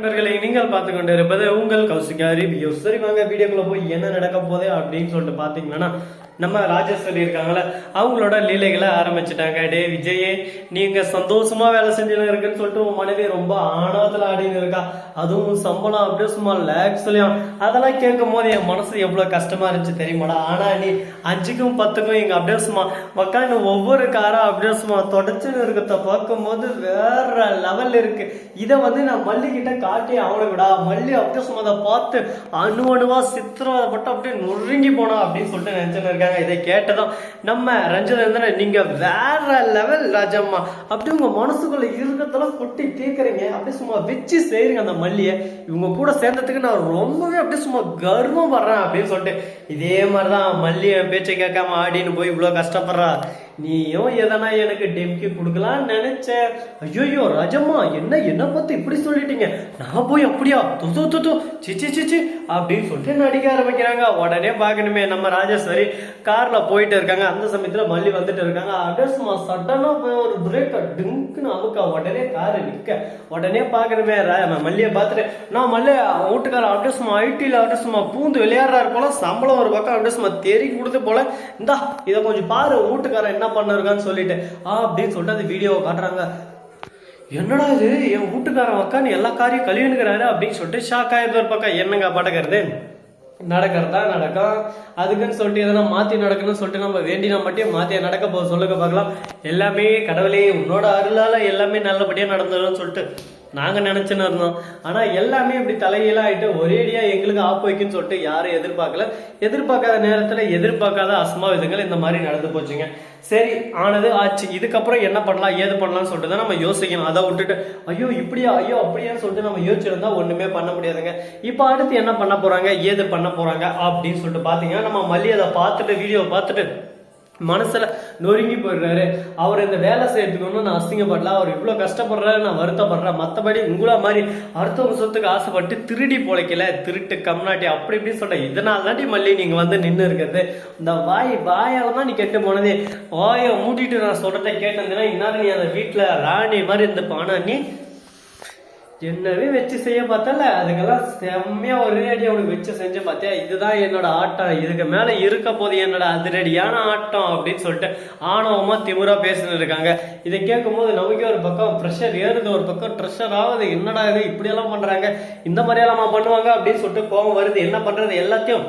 நண்பர்களை நீங்கள் பார்த்து கொண்டு இருப்பது உங்கள் கௌசிகா ரிவ்யூ சரி வாங்க வீடியோக்குள்ள போய் என்ன நடக்க போதே அப்படின்னு சொல்லிட்டு பார்த்தீங்கன்னா நம்ம ராஜேஸ்வரி இருக்காங்களே அவங்களோட லீலைகளை ஆரம்பிச்சிட்டாங்க. டே விஜயே நீங்க சந்தோஷமா வேலை செஞ்சுன்னு இருக்குன்னு சொல்லிட்டு உன் மனைவி ரொம்ப ஆணவத்தில் ஆடின்னு இருக்கா. அதுவும் சம்பளம் அப்படியே சும்மா லேக்ஸ்லயும் அதெல்லாம் கேட்கும் போது என் மனசு எவ்வளோ கஷ்டமா இருந்துச்சு தெரியுமாடா? ஆனா நீ அஞ்சுக்கும் பத்துக்கும் இங்க அப்படியே சும்மா உக்காந்து ஒவ்வொரு காரா அப்படியே சும்மா தொடச்சுன்னு இருக்கிறத பார்க்கும்போது வேற லெவல் இருக்கு. இதை வந்து நான் மல்லிக்கிட்ட கிட்ட காட்டி அவனுக்குடா மல்லி அப்படியே சும்மா அதை பார்த்து அணு அணுவா சித்திரவதைப்பட்டு அப்படியே நொறுங்கி போனா அப்படின்னு சொல்லிட்டு நினைச்சுன்னு இருக்காங்க. இதை கேட்டதும் நம்ம ரஞ்சன் இருந்தன நீங்க வேற லெவல் ராஜம்மா. அப்படியே உங்க மனசுக்குள்ள இருக்கிறதெல்லாம் கொட்டி கேட்கறீங்க அப்படியே சும்மா வச்சு செய்யுங்க அந்த மல்லியை. இவங்க கூட சேர்ந்ததுக்கு நான் ரொம்பவே அப்படியே சும்மா கர்வம் படுறேன் அப்படின்னு சொல்லிட்டு இதே மாதிரிதான் மல்லியை என் பேச்சை கேட்காம ஆடின்னு போய் இவ்வளோ கஷ்டப்படுறா. நீயும் எதனா எனக்கு டெம்கி கொடுக்கலாம்னு நினைச்சேன் ஐயோ ராஜம்மா என்ன என்ன பத்தி இப்படி சொல்லிட்டீங்க? நான் போய் அப்படியா? துது துது சிச்சி சிச்சி அப்படின்னு சொல்லிட்டு நடிக்க ஆரம்பிக்கிறாங்க. உடனே பார்க்கணுமே நம்ம ராஜேஸ்வரி கார்ல போயிட்டு இருக்காங்க. அந்த சமயத்துல மல்லி வந்துட்டு இருக்காங்க. அப்படியே சும்மா சடனா போய் ஒரு பிரேக் டிங்க்னு அமுக்கா உடனே கார் நிக்க. உடனே பார்க்கணுமே ரா- மல்லியை பார்த்துட்டு நான் மல்லிய வீட்டுக்கார அப்படியே சும்மா ஐடியில் அப்படியே சும்மா பூந்து விளையாடுறாரு போல சம்பளம் ஒரு பக்கம் அப்படியே சும்மா தெறி கொடுத்து போல. இந்தா இதை கொஞ்சம் பாரு வீட்டுக்காரன் என்ன பண்ணிருக்கான்னு சொல்லிட்டு. ஆ அப்படின்னு சொல்லிட்டு அந்த வீடியோவை காட்டுறாங்க. என்னடா இது? என் வீட்டுக்காரன் உக்காந்து எல்லா காரியம் கழுவினுக்கிறாரு அப்படின்னு சொல்லிட்டு ஷாக் ஆயிருது ஒரு பக்கம். என்னங்க பட்டக்கிறது? நடக்கிறதா? நடக்கும். அதுக்குன்னு சொல்லிட்டு எதனா மாத்தி நடக்கணும்னு சொல்லிட்டு நம்ம வேண்டினா மட்டும் மாத்தி நடக்க போக சொல்லுங்க பார்க்கலாம். எல்லாமே கடவுளே உன்னோட அருளால எல்லாமே நல்லபடியா நடந்துடும் சொல்லிட்டு. நாங்கள் நினச்சின்னு இருந்தோம். ஆனால் எல்லாமே இப்படி தலையில ஆகிட்டு ஒரேடியாக எங்களுக்கு ஆப் வைக்குன்னு சொல்லிட்டு யாரும் எதிர்பார்க்கல. எதிர்பார்க்காத நேரத்தில் எதிர்பார்க்காத அசம்பாவிதங்கள் இந்த மாதிரி நடந்து போச்சுங்க. சரி ஆனது ஆச்சு. இதுக்கப்புறம் என்ன பண்ணலாம் ஏது பண்ணலாம்னு சொல்லிட்டு தான் நம்ம யோசிக்கணும். அதை விட்டுட்டு ஐயோ இப்படியா ஐயோ அப்படியான்னு சொல்லிட்டு நம்ம யோசிச்சிருந்தா ஒன்றுமே பண்ண முடியாதுங்க. இப்போ அடுத்து என்ன பண்ண போகிறாங்க ஏது பண்ண போகிறாங்க அப்படின்னு சொல்லிட்டு பார்த்தீங்கன்னா நம்ம மல்லி அதை பார்த்துட்டு வீடியோ பார்த்துட்டு மனசில் நொறுங்கி போயிடுறாரு. அவர் இந்த வேலை செய்யறதுக்கு நான் அசிங்கப்படல. அவர் இவ்வளோ கஷ்டப்படுறாரு நான் வருத்தப்படுறேன். மற்றபடி உங்களா மாதிரி அடுத்தவங்க சொத்துக்கு ஆசைப்பட்டு திருடி பொழைக்கல திருட்டு கம்நாட்டி அப்படி இப்படி சொல்கிறேன் இதனால தாண்டி மல்லி நீங்கள் வந்து நின்று இருக்கிறது. இந்த வாய் வாயால் தான் நீ கெட்டு போனதே. வாயை மூடிட்டு நான் சொல்கிறத கேட்டிருந்தேன்னா இன்னாலும் நீ அந்த வீட்டில் ராணி மாதிரி இருந்த ஆனா நீ என்னவே வச்சு செய்ய பார்த்தல அதுக்கெல்லாம் செம்மையா ஒரே அடி அவனுக்கு வச்சு செஞ்சு பார்த்தியா? இதுதான் என்னோட ஆட்டம். இதுக்கு மேல இருக்க போது என்னோட அதிரடியான ஆட்டம் அப்படின்னு சொல்லிட்டு ஆணவமா திமுறா பேசிட்டு இருக்காங்க. இதை கேட்கும் போது நமக்கே ஒரு பக்கம் ப்ரெஷர் ஏறுது ஒரு பக்கம் ப்ரெஷர் ஆகுது. என்னடா இது இப்படி எல்லாம் பண்றாங்க? இந்த மாதிரி எல்லாம் பண்ணுவாங்க அப்படின்னு சொல்லிட்டு கோபம் வருது. என்ன பண்றது? எல்லாத்தையும்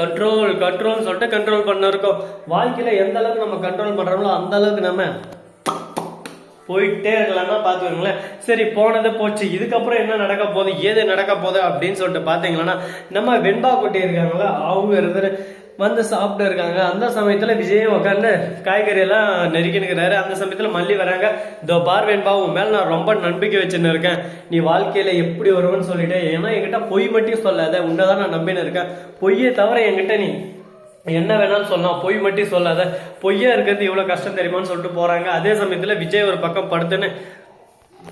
கண்ட்ரோல் கண்ட்ரோல் சொல்லிட்டு கண்ட்ரோல் பண்ண இருக்கோம். வாழ்க்கையில எந்த அளவுக்கு நம்ம கண்ட்ரோல் பண்றோமோ அந்த அளவுக்கு நம்ம போயிட்டே இருக்கலாம்னா பார்த்துக்கோங்களேன் சரி போனது போச்சு. இதுக்கப்புறம் என்ன நடக்க போகுது? ஏது நடக்க போகுது அப்படின்னு சொல்லிட்டு பார்த்தீங்கன்னா நம்ம வெண்பா குட்டி இருக்காங்களா அவங்க இருந்து வந்து சாப்பிட்டு இருக்காங்க. அந்த சமயத்தில் விஜய் உட்காந்து காய்கறி எல்லாம் நெருக்கினுக்கிறாரு. அந்த சமயத்தில் மல்லி வராங்க. இதோ பார் வெண்பா உன் மேலே நான் ரொம்ப நம்பிக்கை வச்சுன்னு இருக்கேன். நீ வாழ்க்கையில் எப்படி வருவன்னு சொல்லிட்டு ஏன்னா என்கிட்ட பொய் மட்டும் சொல்லாத. உன்னதான் நான் நம்பின்னு இருக்கேன். பொய்யை தவிர என்கிட்ட நீ என்ன வேணாலும் சொல்லலாம் பொய் மட்டும் சொல்லாத. பொய்யா இருக்கிறது இவ்வளவு கஷ்டம் தெரியுமான்னு சொல்லிட்டு போறாங்க. அதே சமயத்துல விஜய் ஒரு பக்கம் படுத்துன்னு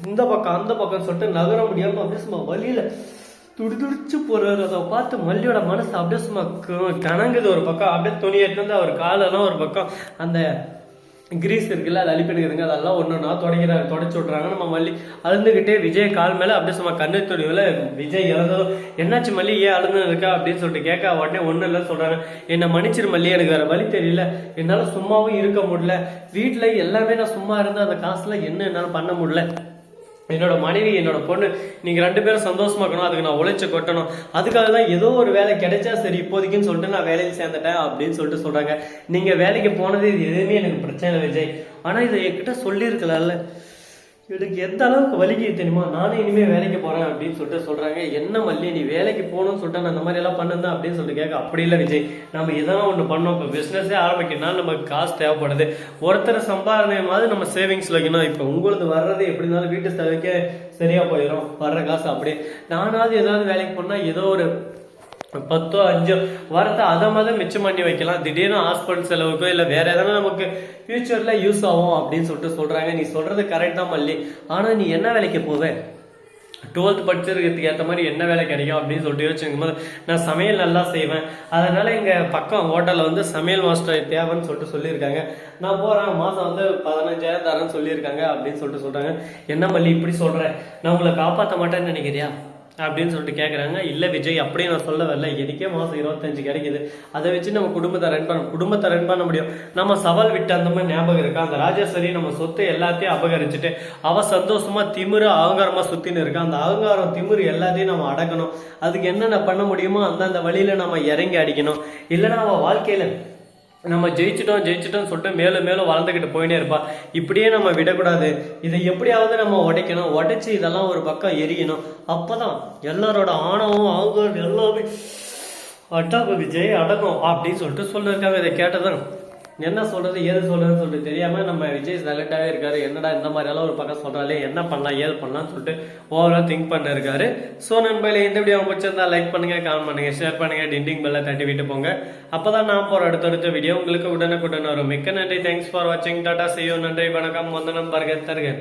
இந்த பக்கம் அந்த பக்கம் சொல்லிட்டு நகர முடியாம அப்படியே சும்மா வழியில துடிதுடிச்சு போறாரு. அதை பார்த்து மல்லியோட மனசு அப்படியே சும்மா கணங்குது ஒரு பக்கம். அப்படியே துணி எடுத்து வந்து அவர் காலெல்லாம் ஒரு பக்கம். அந்த கிரீஸ் இருக்குல்ல அது அழிப்பினுக்குதுங்க அதெல்லாம் ஒன்று ஒன்றா தொடங்கிறாங்க தொடச்சி விட்றாங்க நம்ம மல்லி அழுந்துக்கிட்டே விஜய் கால் மேலே அப்படியே சும்மா கண்ணு துணிவில் விஜய் இறந்ததும் என்னாச்சு மல்லி? ஏன் அழுந்து இருக்கா? அப்படின்னு சொல்லிட்டு கேட்க உடனே ஒன்றும் இல்லை சொல்கிறாங்க என்னை மன்னிச்சிரு மல்லி எனக்கு வேறு வழி தெரியல. என்னால் சும்மாவும் இருக்க முடியல. வீட்டில் எல்லாமே நான் சும்மா இருந்து அந்த காசுல என்ன என்னால் பண்ண முடியல. என்னோட மனைவி என்னோட பொண்ணு நீங்க ரெண்டு பேரும் சந்தோஷமா இருக்கணும் அதுக்கு நான் உழைச்சி கொட்டணும். அதுக்காக தான் ஏதோ ஒரு வேலை கிடைச்சா சரி இப்போதைக்குன்னு சொல்லிட்டு நான் வேலையில் சேர்ந்துட்டேன் அப்படின்னு சொல்லிட்டு சொல்றாங்க. நீங்க வேலைக்கு போனது இது எதுவுமே எனக்கு பிரச்சனை இல்லை விஜய். ஆனா இதை என்கிட்ட சொல்லியிருக்கலாம்ல. எனக்கு எந்த அளவுக்கு வலிக்கு தெரியுமா நானும் இனிமே வேலைக்கு போறேன் அப்படின்னு சொல்லிட்டு சொல்றாங்க. என்ன மல்லி நீ வேலைக்கு போகணும்னு சொல்லிட்டு நான் இந்த மாதிரி எல்லாம் பண்ணுந்தேன் அப்படின்னு சொல்லிட்டு கேட்க அப்படி இல்லை விஜய். நம்ம இதெல்லாம் ஒன்று பண்ணோம். இப்போ பிஸ்னஸே ஆரம்பிக்கணும்னா நமக்கு காசு தேவைப்படுது. ஒருத்தர் சம்பாதனை நம்ம சேவிங்ஸில் வைக்கணும். இப்போ உங்களுக்கு வர்றது எப்படி இருந்தாலும் வீட்டு செலவுக்கே சரியா போயிடும் வர்ற காசு அப்படியே. நானாவது ஏதாவது வேலைக்கு போனால் ஏதோ ஒரு பத்தோ அஞ்சோ வரத்தை அதை மாதிரி மிச்சம் பண்ணி வைக்கலாம். திடீர்னு ஹாஸ்பிட்டல் செலவுக்கோ இல்லை வேற எதனா நமக்கு ஃபியூச்சர்ல யூஸ் ஆகும் அப்படின்னு சொல்லிட்டு சொல்றாங்க. நீ சொல்றது கரெக்ட் தான் மல்லி. ஆனா நீ என்ன வேலைக்கு போவ? டுவெல்த் படிச்சிருக்கிறதுக்கு ஏற்ற மாதிரி என்ன வேலை கிடைக்கும் அப்படின்னு சொல்லிட்டு யோசிச்சுக்கும் போது நான் சமையல் நல்லா செய்வேன். அதனால எங்கள் பக்கம் ஹோட்டலில் வந்து சமையல் மாஸ்டர் தேவைன்னு சொல்லிட்டு சொல்லியிருக்காங்க. நான் போகிறேன் மாதம் வந்து பதினஞ்சாயிரம் தரேன்னு சொல்லியிருக்காங்க அப்படின்னு சொல்லிட்டு சொல்கிறாங்க என்ன மல்லி இப்படி சொல்கிறேன் நான் உங்களை காப்பாற்ற மாட்டேன்னு நினைக்கிறியா? அப்படின்னு சொல்லிட்டு கேட்குறாங்க இல்லை விஜய் அப்படியே நான் சொல்ல வரல. எனக்கே மாதம் இருபத்தஞ்சு கிடைக்குது. அதை வச்சு நம்ம குடும்பத்தை ரன் பண்ண குடும்பத்தை ரன் பண்ண முடியும். நம்ம சவால் விட்டு அந்த மாதிரி ஞாபகம் இருக்கா? அந்த ராஜேஸ்வரி நம்ம சொத்து எல்லாத்தையும் அபகரிச்சுட்டு அவ சந்தோஷமா திமிரு அகங்காரமா சுற்றின்னு இருக்கா? அந்த அகங்காரம் திமிரு எல்லாத்தையும் நம்ம அடக்கணும். அதுக்கு என்னென்ன பண்ண முடியுமோ அந்தந்த வழியில நம்ம இறங்கி அடிக்கணும். இல்லைன்னா அவள் வாழ்க்கையில நம்ம ஜெயிச்சிட்டோம் ஜெயிச்சிட்டோம் சொல்லிட்டு மேலும் மேலும் வளர்ந்துக்கிட்டு போயினே இருப்பா. இப்படியே நம்ம விடக்கூடாது. இதை எப்படியாவது நம்ம உடைக்கணும். உடைச்சி இதெல்லாம் ஒரு பக்கம் எரியணும். அப்பதான் எல்லாரோட ஆணவம் அவங்க எல்லாமே அட்டாப விஜய் அடங்கும் அப்படின்னு சொல்லிட்டு சொல்லியிருக்காங்க இதை கேட்டதான் என்ன சொல்றது ஏது சொல்றதுன்னு சொல்லிட்டு தெரியாம நம்ம விஜய் சைலண்டாவே இருக்காரு. என்னடா இந்த மாதிரி எல்லாம் ஒரு பக்கம் சொல்றாலே என்ன பண்ணலாம் ஏது பண்ணலாம்னு சொல்லிட்டு ஓவரா திங்க் பண்ண இருக்காரு ஸோ நண்பர்களே இந்த வீடியோ பிடிச்சிருந்தா லைக் பண்ணுங்க கமெண்ட் பண்ணுங்க ஷேர் பண்ணுங்க டிண்டிங் பெல்ல தட்டி விட்டு போங்க. அப்பதான் நான் போற அடுத்தடுத்த வீடியோ உங்களுக்கு உடனுக்குடன் வரும். மிக்க நன்றி. தேங்க்ஸ் ஃபார் வாட்சிங் டாடா செய்யும் நன்றி வணக்கம். வந்தனம் பர்கர் தருகிறேன்